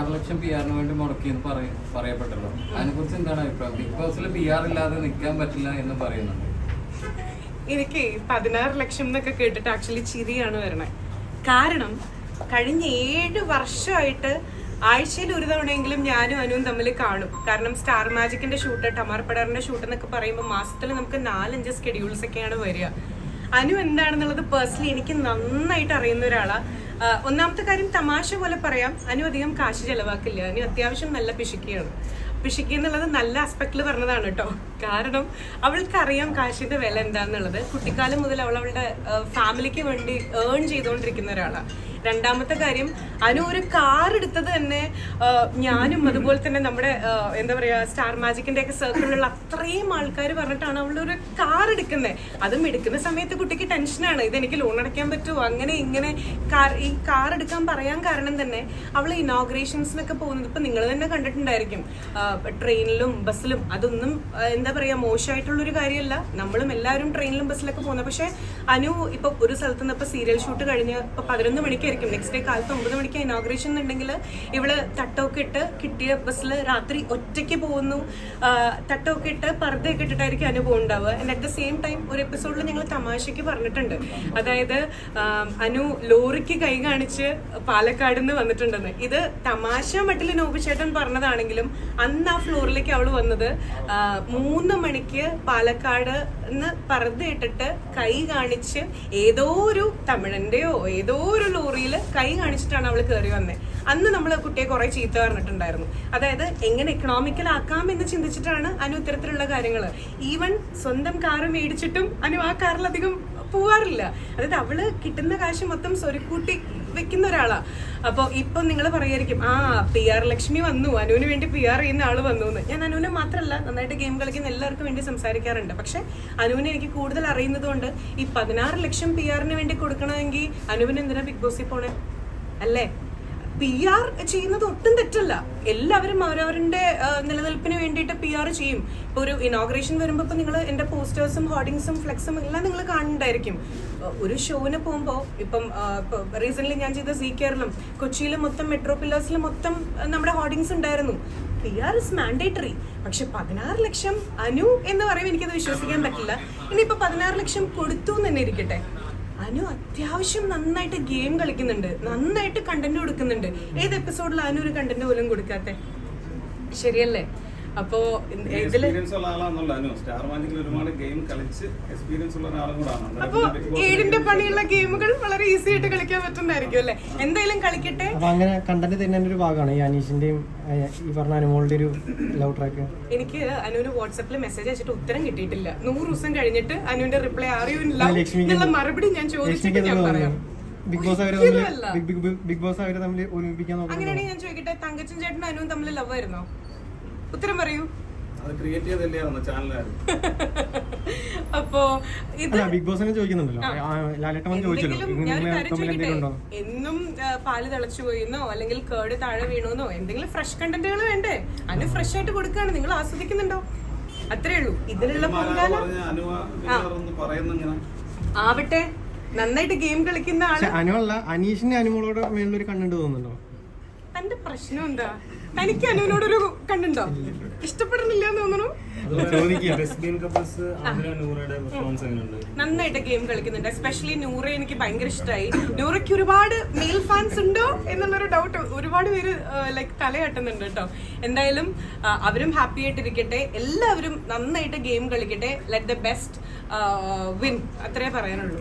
പതിനാറ് ലക്ഷം പി ആറിന് വേണ്ടി മുടക്കിയെന്ന് പറയും പറയപ്പെട്ടല്ലോ. അതിനെ കുറിച്ച് എന്താണ് അഭിപ്രായം? ബിഗ് ബോസിൽ പി ആർ ഇല്ലാതെ നിൽക്കാൻ പറ്റില്ല എന്ന് പറയുന്നുണ്ട്. എനിക്ക് പതിനാറ് ലക്ഷം എന്നൊക്കെ കേട്ടിട്ട് ആക്ച്വലി ചിരിയാണ് വരണേ. കാരണം കഴിഞ്ഞ ഏഴ് വർഷമായിട്ട് ആഴ്ചയിൽ ഒരു തവണയെങ്കിലും ഞാനും അനുവും തമ്മിൽ കാണും. കാരണം സ്റ്റാർ മാജിക്കിന്റെ ഷൂട്ട് ടമാർ പടാറിന്റെ ഷൂട്ട് എന്നൊക്കെ പറയുമ്പോൾ മാസത്തിൽ നമുക്ക് നാലഞ്ച് സ്കെഡ്യൂൾസ് ഒക്കെയാണ് വരിക. അനു എന്താണെന്നുള്ളത് പേഴ്സണലി എനിക്ക് നന്നായിട്ട് അറിയുന്ന ഒരാളാ. ആ, ഒന്നാമത്തെ കാര്യം തമാശ പോലെ പറയാം. അനു അധികം കാശ് ചെലവാക്കില്ല. അനു അത്യാവശ്യം നല്ല പിശുക്കിയാണ്. പിശുക്കി എന്നുള്ളത് നല്ല ആസ്പെക്റ്റിൽ പറഞ്ഞതാണ് കേട്ടോ. കാരണം അവൾക്കറിയാം കാശിന്റെ വില എന്താണെന്നുള്ളത് കുട്ടിക്കാലം മുതൽ അവൾ അവളുടെ ഫാമിലിക്ക് വേണ്ടി ഏൺ ചെയ്തുകൊണ്ടിരിക്കുന്ന ഒരാളാണ് രണ്ടാമത്തെ കാര്യം അനു ഒരു കാർ എടുത്തത് തന്നെ ഞാനും അതുപോലെ തന്നെ നമ്മുടെ എന്താ പറയാ സ്റ്റാർ മാജിക്കിന്റെ ഒക്കെ സർക്കിളിലുള്ള അത്രയും ആൾക്കാർ പറഞ്ഞിട്ടാണ് അവൾ ഒരു കാർ എടുക്കുന്നത് അതും എടുക്കുന്ന സമയത്ത് കുട്ടിക്ക് ടെൻഷനാണ് ഇത് എനിക്ക് ലോൺ അടയ്ക്കാൻ പറ്റുമോ അങ്ങനെ ഇങ്ങനെ കാർ ഈ കാർ എടുക്കാൻ പറയാൻ കാരണം തന്നെ അവൾ ഇനോഗ്രേഷൻസിനൊക്കെ പോകുന്നത് ഇപ്പൊ നിങ്ങൾ തന്നെ കണ്ടിട്ടുണ്ടായിരിക്കും. ട്രെയിനിലും ബസ്സിലും അതൊന്നും എന്താ പറയുക മോശമായിട്ടുള്ളൊരു കാര്യമല്ല. നമ്മളും എല്ലാവരും ട്രെയിനിലും ബസ്സിലൊക്കെ പോകുന്നത് പക്ഷെ അനു ഇപ്പൊ ഒരു സ്ഥലത്ത് നിന്ന് ഇപ്പൊ സീരിയൽ ഷൂട്ട് കഴിഞ്ഞ് ഇപ്പൊ പതിനൊന്ന് മണിക്കായിരിക്കും. നെക്സ്റ്റ് ഡേ കാലത്ത് ഒമ്പത് മണിക്ക് ഇനോഗ്രേഷൻ ഉണ്ടെങ്കിൽ ഇവൾ തട്ടമൊക്കെ ഇട്ട് കിട്ടിയ ബസ്സിൽ രാത്രി ഒറ്റയ്ക്ക് പോകുന്നു. തട്ടമൊക്കെ ഇട്ട് പർദ്ദയൊക്കെ ഇട്ടിട്ടായിരിക്കും Anu പോകുന്നുണ്ടാവുക. And at the same time ഒരു എപ്പിസോഡിൽ ഞങ്ങൾ തമാശയ്ക്ക് പറഞ്ഞിട്ടുണ്ട്. അതായത് അനു ലോറിക്ക് കൈ കാണിച്ച് പാലക്കാട് നിന്ന് വന്നിട്ടുണ്ടെന്ന്. ഇത് തമാശ മട്ടിൽ നോബിച്ചേട്ടൻ പറഞ്ഞതാണെങ്കിലും അന്ന് ആ ഫ്ലോറിലേക്ക് അവൾ വന്നത്. മൂന്ന് മണിക്ക് പാലക്കാട് എന്ന് പറഞ്ഞിട്ടിട്ട് കൈ കാണിച്ച് ഏതോ ഒരു തമിഴന്റെയോ ഏതോ ഒരു ലോറിയിൽ കൈ കാണിച്ചിട്ടാണ് അവൾ കയറി വന്നത് അന്ന് നമ്മൾ കുട്ടിയെ കുറെ ചീത്ത പറഞ്ഞിട്ടുണ്ടായിരുന്നു. അതായത് എങ്ങനെ എക്കണോമിക്കൽ ആക്കാം എന്ന് ചിന്തിച്ചിട്ടാണ് അനു ഇത്തരത്തിലുള്ള കാര്യങ്ങൾ ഈവൻ സ്വന്തം കാറ് മേടിച്ചിട്ടും അനു ആ കാറിലധികം പോവാറില്ല. അതായത് അവൾ കിട്ടുന്ന കാശ് മൊത്തം സ്വരുക്കൂട്ടി വെക്കുന്ന ഒരാളാ. അപ്പൊ ഇപ്പൊ നിങ്ങൾ പറയായിരിക്കും ആ പി ആർ ലക്ഷ്മി വന്നു. അനുവിന് വേണ്ടി പി ആർ ചെയ്യുന്ന ആൾ വന്നു എന്ന് ഞാൻ അനുവിനെ മാത്രമല്ല നന്നായിട്ട് ഗെയിം കളിക്കുന്ന എല്ലാവർക്കും വേണ്ടി സംസാരിക്കാറുണ്ട്. പക്ഷെ അനുവിനെ എനിക്ക് കൂടുതൽ അറിയുന്നത് കൊണ്ട് ഈ പതിനാറ് ലക്ഷം പി ആറിന് വേണ്ടി കൊടുക്കണമെങ്കിൽ അനുവിന് എന്തിനാ ബിഗ് ബോസിൽ പോണേ? അല്ലേ? പി ആർ ചെയ്യുന്നത് ഒട്ടും തെറ്റല്ല. എല്ലാവരും അവരവരുടെ നിലനിൽപ്പിന് വേണ്ടിയിട്ട് പി ആർ ചെയ്യും. ഇപ്പൊ ഒരു ഇനോഗ്രേഷൻ വരുമ്പോൾ ഇപ്പൊ നിങ്ങൾ എന്റെ പോസ്റ്റേഴ്സും ഹോർഡിങ്സും ഫ്ലെക്സും എല്ലാം നിങ്ങൾ കാണുന്നുണ്ടായിരിക്കും. ഒരു ഷോവിന് പോകുമ്പോൾ ഇപ്പം റീസെന്റ് ഞാൻ ചെയ്ത സി കേരളം കൊച്ചിയിലെ മൊത്തം മെട്രോ പില്ലേഴ്സിൽ മൊത്തം നമ്മുടെ ഹോർഡിങ്സ് ഉണ്ടായിരുന്നു. പി ആർ ഇസ് മാൻഡേറ്ററി പക്ഷെ പതിനാറ് ലക്ഷം അനു എന്ന് പറയുമ്പോൾ എനിക്കത് വിശ്വസിക്കാൻ പറ്റില്ല. ഇനിയിപ്പോ പതിനാറ് ലക്ഷം കൊടുത്തു എന്ന് തന്നെ ഇരിക്കട്ടെ. അനു അത്യാവശ്യം നന്നായിട്ട് ഗെയിം കളിക്കുന്നുണ്ട്. നന്നായിട്ട് കണ്ടന്റ് കൊടുക്കുന്നുണ്ട്. ഏത് എപ്പിസോഡിൽ അനു ഒരു കണ്ടന്റ് പോലും കൊടുക്കാത്തെ? ശരിയല്ലേ? അപ്പോ ഇതിൽ എക്സ്പീരിയൻസ് ഉള്ള ആളാണല്ലോ അനു. സ്റ്റാർ മാജിക്കിൽ ഒരുപാട് ഗെയിം കളിച്ച് എക്സ്പീരിയൻസ് ഉള്ള ഒരാളും കൂടാണ് അപ്പോ ഏഴിന്റെ പണിയുള്ള ഗെയിമുകൾ വളരെ ഈസി ആയിട്ട് കളിക്കാൻ പറ്റുന്നതായിരിക്കും അല്ലെ? എന്തായാലും കളിക്കട്ടെ. അങ്ങനെ കണ്ടന്റ് തന്നെ ഒരു ഭാഗമാണ്. ഈ അനീഷിന്റെയും ഈ പറഞ്ഞ അനുമോളുടെ ഒരു ലവ് ട്രാക്ക് എനിക്ക് അനുവിന് വാട്സാപ്പിൽ മെസ്സേജ് അയച്ചിട്ട് ഉത്തരം കിട്ടിയിട്ടില്ല. നൂറ് ദിവസം കഴിഞ്ഞിട്ട് അനുവിന്റെ റിപ്ലൈ അറിയില്ല മറുപടി ഞാൻ ചോദിച്ചിട്ട് ഞാൻ പറയാം. ബിഗ് ബോസ് അവരെ തമ്മിൽ ബിഗ് ബിഗ് ബിഗ് ബോസ് അവരെ തമ്മിൽ ഒരുമിപ്പിക്കാൻ നോക്കാം അങ്ങനെയാണെങ്കിൽ ഞാൻ ചോദിക്കട്ടെ തങ്കച്ചൻ ചേട്ടനും അനുവും തമ്മിൽ ലവ് ആയിരുന്നോ? ഉത്തരം പറയൂ. അപ്പോ ഇത് ബിഗ് ബോസിനെ ചോദിക്കുന്നുണ്ടല്ലോ. ലാലേട്ടൻ ചോദിച്ചല്ലോ. എന്നും പാൽ തിളച്ചു പോയിന്നോ? അല്ലെങ്കിൽ കേട് താഴെ വീണോന്നോ? എന്തെങ്കിലും ഫ്രഷ് കണ്ടന്റുകൾ വേണ്ടേ? അതിന് ഫ്രഷ് ആയിട്ട് കൊടുക്കുകയാണ് നിങ്ങൾ ആസ്വദിക്കുന്നുണ്ടോ? അത്രേ ഉള്ളൂ. ഇതിലുള്ള പൊങ്കാല ആവട്ടെ. നന്നായിട്ട് ഗെയിം കളിക്കുന്ന ആൾ. അനുവല്ല അനീഷിന്റെ അനുമോളോട് മേളിലൊരു കണ്ണുണ്ട് തോന്നുന്നുണ്ടോ? തന്റെ പ്രശ്നം എന്താ? തനിക്ക് അനുവിനോടൊരു കണ്ടുണ്ടോ ഇഷ്ടപ്പെടുന്നില്ല എന്ന് തോന്നുന്നു. നന്നായിട്ട് ഗെയിം കളിക്കുന്നുണ്ട്. എസ്പെഷ്യലി നൂറ എനിക്ക് ഭയങ്കര ഇഷ്ടമായി നൂറയ്ക്ക് ഒരുപാട് മെയിൽ ഫാൻസ് ഉണ്ടോ എന്നുള്ളൊരു ഡൗട്ട് ഒരുപാട് പേര് ലൈക് തലയാട്ടുന്നുണ്ട് കേട്ടോ. എന്തായാലും അവരും ഹാപ്പി ആയിട്ടിരിക്കട്ടെ. എല്ലാവരും നന്നായിട്ട് ഗെയിം കളിക്കട്ടെ. ലെറ്റ് ദ ബെസ്റ്റ് വിൻ അത്രേ പറയാനുള്ളൂ.